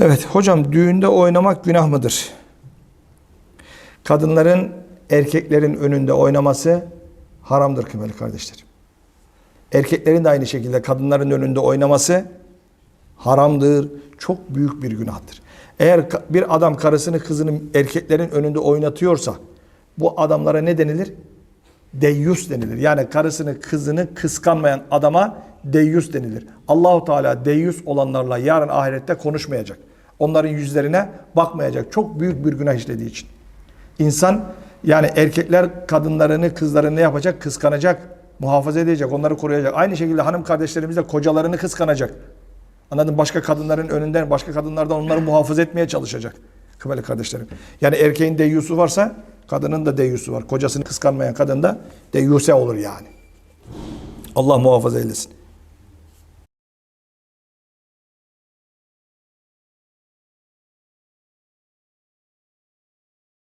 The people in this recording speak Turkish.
Evet hocam düğünde oynamak günah mıdır? Kadınların erkeklerin önünde oynaması haramdır kıymetli kardeşlerim. Erkeklerin de aynı şekilde kadınların önünde oynaması haramdır. Çok büyük bir günahtır. Eğer bir adam karısını kızını erkeklerin önünde oynatıyorsa bu adamlara ne denilir? Deyyus denilir. Yani karısını kızını kıskanmayan adama deyyus denilir. Allahu Teala deyyus olanlarla yarın ahirette konuşmayacak. Onların yüzlerine bakmayacak. Çok büyük bir günah işlediği için. İnsan yani erkekler kadınlarını, kızlarını ne yapacak? Kıskanacak, muhafaza edecek, onları koruyacak. Aynı şekilde hanım kardeşlerimiz de kocalarını kıskanacak. Anladın? Başka kadınların önünden, başka kadınlardan onları muhafaza etmeye çalışacak. Kıymetli kardeşlerim. Yani erkeğin deyyusu varsa kadının da deyyusu var. Kocasını kıskanmayan kadın da deyyuse olur yani. Allah muhafaza eylesin.